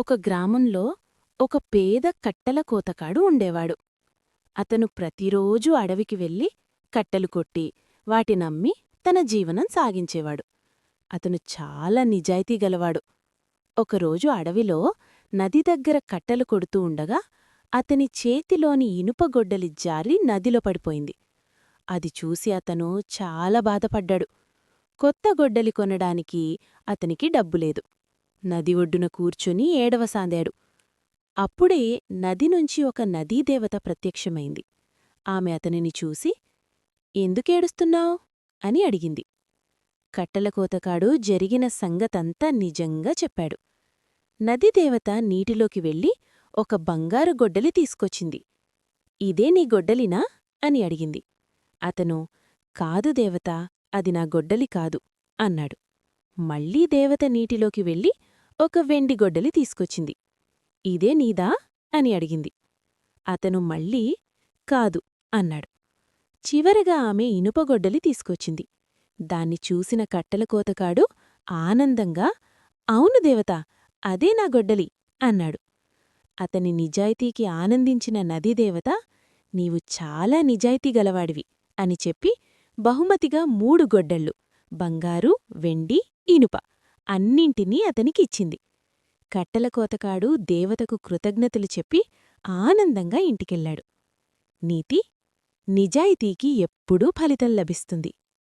ఒక గ్రామంలో ఒక పేద కట్టెల కోతకాడు ఉండేవాడు. అతను ప్రతిరోజూ అడవికి వెళ్ళి కట్టెలు కొట్టి వాటినమ్మి తన జీవనం సాగించేవాడు. అతను చాలా నిజాయితీ గలవాడు. ఒకరోజు అడవిలో నది దగ్గర కట్టెలు కొడుతూ ఉండగా అతని చేతిలోని ఇనుపగొడ్డలి జారి నదిలో పడిపోయింది. అది చూసి అతను చాలా బాధపడ్డాడు. కొత్త గొడ్డలి కొనడానికి అతనికి డబ్బులేదు నది ఒడ్డున కూర్చుని ఏడవసాందాడు అప్పుడే నది నుంచి ఒక నదీదేవత ప్రత్యక్షమైంది. ఆమె అతనిని చూసి ఎందుకేడుస్తున్నావు అని అడిగింది. కట్టెలకోతకాడు జరిగిన సంగతంతా నిజంగా చెప్పాడు. నదీదేవత నీటిలోకి వెళ్ళి ఒక బంగారు గొడ్డలి తీసుకొచ్చింది. ఇదే నీ గొడ్డలినా? అని అడిగింది. అతను కాదు దేవత అది నా గొడ్డలి కాదు అన్నాడు. మళ్ళీ దేవత నీటిలోకి వెళ్ళి ఒక వెండి గొడ్డలి తీసుకొచ్చింది. ఇదే నీదా? అని అడిగింది. అతను మళ్ళీ కాదు అన్నాడు. చివరగా ఆమె ఇనుపగొడ్డలి తీసుకొచ్చింది. దాన్ని చూసిన కట్టెలకోతకాడు ఆనందంగా అవును దేవత అదే నా గొడ్డలి అన్నాడు. అతని నిజాయితీకి ఆనందించిన నదీదేవత నీవు చాలా నిజాయితీ గలవాడివి అని చెప్పి బహుమతిగా మూడు గొడ్డళ్ళు బంగారు వెండి ఇనుప అన్నింటినీ అతనికిచ్చింది. కట్టెలకోతకాడు దేవతకు కృతజ్ఞతలు చెప్పి ఆనందంగా ఇంటికెళ్ళాడు. నీతి నిజాయితీకి ఎప్పుడూ ఫలితం లభిస్తుంది.